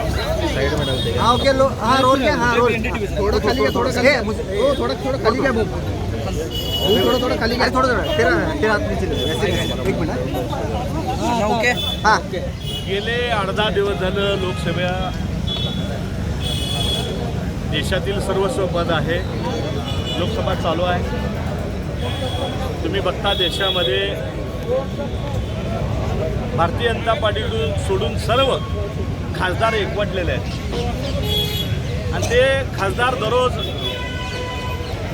हाँ okay low हाँ role क्या हाँ रोल. थोड़ा खाली क्या थोड़ा खाली. थोड़ा थोड़ा खाली क्या थोड़ा थोड़ा खाली क्या थोड़ा थोड़ा. तेरा तेरा हाथ नीचे एक मिनट ओके. हाँ. गेले आठ दहा दिवस झालं लोकसभा देशातील सर्वस्व पद आहे. लोकसभा चालू आहे. तुम्ही बघता देशामध्ये भारतीय जनता पार्टीतून सोडून सर्व खासदार एकवटलेले आहेत. आणि ते खासदार दररोज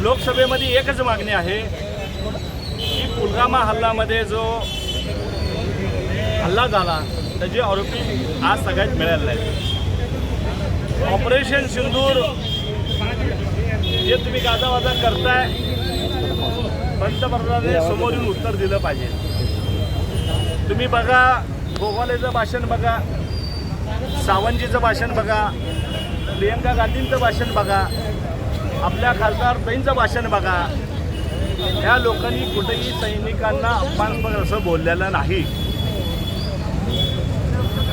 लोकसभेमध्ये एकच मागणी आहे की पुलवामा हल्ल्यामध्ये जो हल्ला झाला त्याचे आरोपी आज सगळ्यात मिळालेले आहेत. ऑपरेशन सिंदूर जे तुम्ही गाजावाजा करताय पंतप्रधानांनी समोरून उत्तर दिलं पाहिजे. तुम्ही बघा गोवालेचं भाषण बघा सावंतजीचं भाषण बघा प्रियंका गांधींचं भाषण बघा आपल्या खासदार ताईंचं भाषण बघा. या लोकांनी कुठेही सैनिकांना अपमानस्पद असं बोललेलं नाही.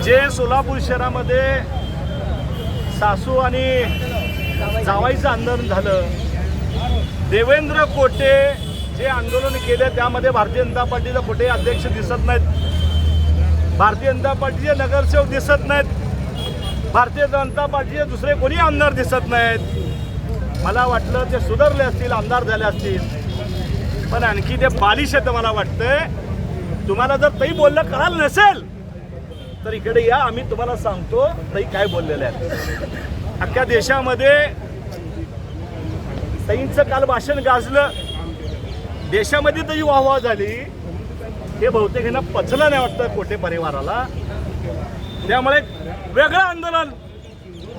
जे सोलापूर शहरामध्ये सासू आणि जावाईचं आंदोलन झालं देवेंद्र कोटे जे आंदोलन केलं त्यामध्ये भारतीय जनता पार्टीचा कुठेही अध्यक्ष दिसत नाहीत. भारतीय जनता पार्टीचे नगरसेवक दिसत नाहीत. भारतीय जनता पार्टीचे दुसरे कोणी आमदार दिसत नाहीत. मला वाटलं ते सुधारले असतील आमदार झाले असतील. पण आणखी ते बालिश आहे मला वाटतंय. तुम्हाला जर तई बोललं कळालं नसेल तर इकडे या आम्ही तुम्हाला सांगतो ताई काय बोललेले आहेत. अख्ख्या देशामध्ये ताईंचं काल भाषण गाजलं. देशामध्ये तरी वाहवा झाली. हे बहुतेक यांना पचलं नाही वाटतं कोटे परिवाराला. त्यामुळे वेगळं आंदोलन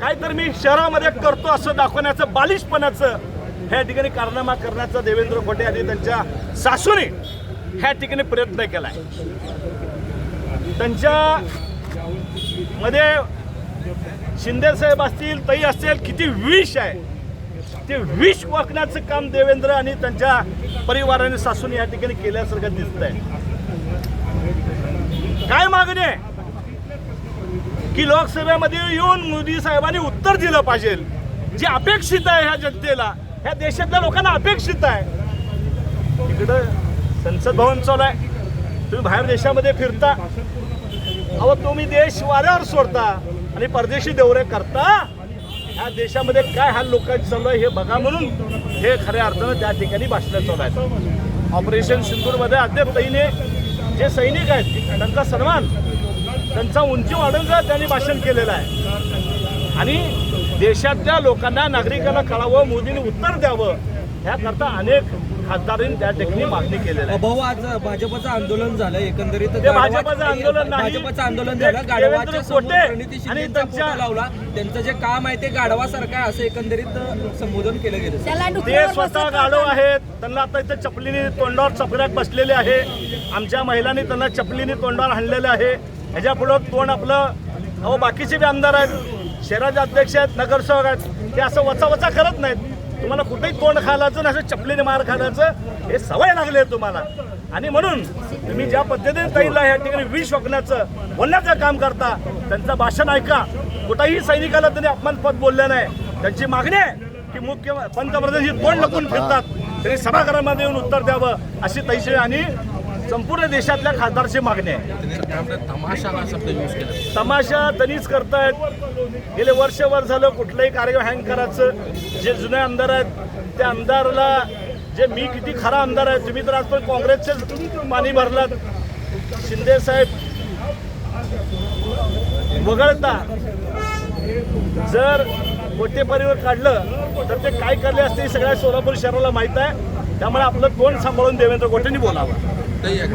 काहीतरी मी शहरामध्ये करतो असं दाखवण्याचं बालिशपणाचं ह्या ठिकाणी कारनामा करण्याचा देवेंद्र खोटे आणि त्यांच्या सासूने ह्या ठिकाणी प्रयत्न केलाय. त्यांच्या मध्ये शिंदे साहेब असतील तई असतील किती विष आहे. ते विष वाकण्याचं काम देवेंद्र आणि त्यांच्या परिवाराने सासून या ठिकाणी केल्यासारखं दिसत आहे काय मागणी आहे? की लोकसभेमध्ये येऊन मोदी साहेबांनी उत्तर दिलं पाहिजे. जे अपेक्षित आहे ह्या जनतेला ह्या देशातल्या लोकांना अपेक्षित आहे. इकडं संसद भवन चालू आहे. तुम्ही बाहेर देशामध्ये फिरता. अहो तुम्ही देश वाऱ्यावर सोडता आणि परदेशी दौरे करता. ह्या देशामध्ये काय हा लोकांचं चालू आहे हे बघा म्हणून हे खऱ्या अर्थानं त्या ठिकाणी भाषण चालू आहे. ऑपरेशन सिंधूरमध्ये अद्याप ताईने जे सैनिक आहेत त्यांचा सन्मान त्यांचा उंची वाढवण्याचं त्यांनी भाषण केलेलं आहे. आणि देशातल्या लोकांना नागरिकांना कळावं मोदींनी उत्तर द्यावं ह्याकरता अनेक खासदारांनी त्या ठिकाणी मागणी केलेली आहे. भाऊ आज भाजपचं आंदोलन झालं एकंदरीत ते भाजपचं आंदोलन नाही. भाजपचं आंदोलन ते झालं गाढवाच्या समोर कोटे प्रणिती आणि शिंदेचा त्यांच्या- फोटो लावला. त्यांचं जे काम आहे ते गाढवासारखं आहे असं एकंदरीत संबोधन केलं गेलं. ते स्वतः. गाढव आहेत. त्यांना आता इथे चपलीने तोंडावर चपल्यात बसलेले आहे. आमच्या महिलांनी त्यांना चपलीने तोंडावर हाणलेलं आहे. ह्याच्या पुढं तोंड आपलं अहो बाकीचे बी आमदार आहेत. शहराचे अध्यक्ष आहेत नगरसेवक आहेत. ते असं वचा वचा करत नाहीत. तुम्हाला कुठेही तोंड खायलाचं असं चपलीने मार खालायचं हे सवय लागली आहे तुम्हाला. आणि म्हणून तुम्ही ज्या पद्धतीने ताईला या ठिकाणी विष वाकण्याचं बोलण्याचं काम करता त्यांचं भाषण ऐका. कुठेही सैनिकाला त्यांनी अपमानपद बोलले नाही. त्यांची मागणी आहे की मुख्य पंतप्रधान ही तोंड लपून फिरतात त्यांनी सभागृहामध्ये येऊन उत्तर द्यावं अशी तैसे आणि संपूर्ण देशातल्या खासदारची मागणी आहे. तमाशा त्यांनीच करतायत. गेले वर्षभर झालं कुठलंही कार्य हँग करायचं. जे जुने आमदार आहेत त्या आमदाराला जे मी किती खरा आमदार आहे तुम्ही तर आज पण काँग्रेसचे पाणी भरलात. शिंदे साहेब वगळता. जर कोटे परिवार काढलं तर ते काय करले असते हे सगळ्या सोलापूर शहराला माहीत आहे. त्यामुळे आपलं तोंड सांभाळून देवेंद्र गोटेंनी बोलावं? дає.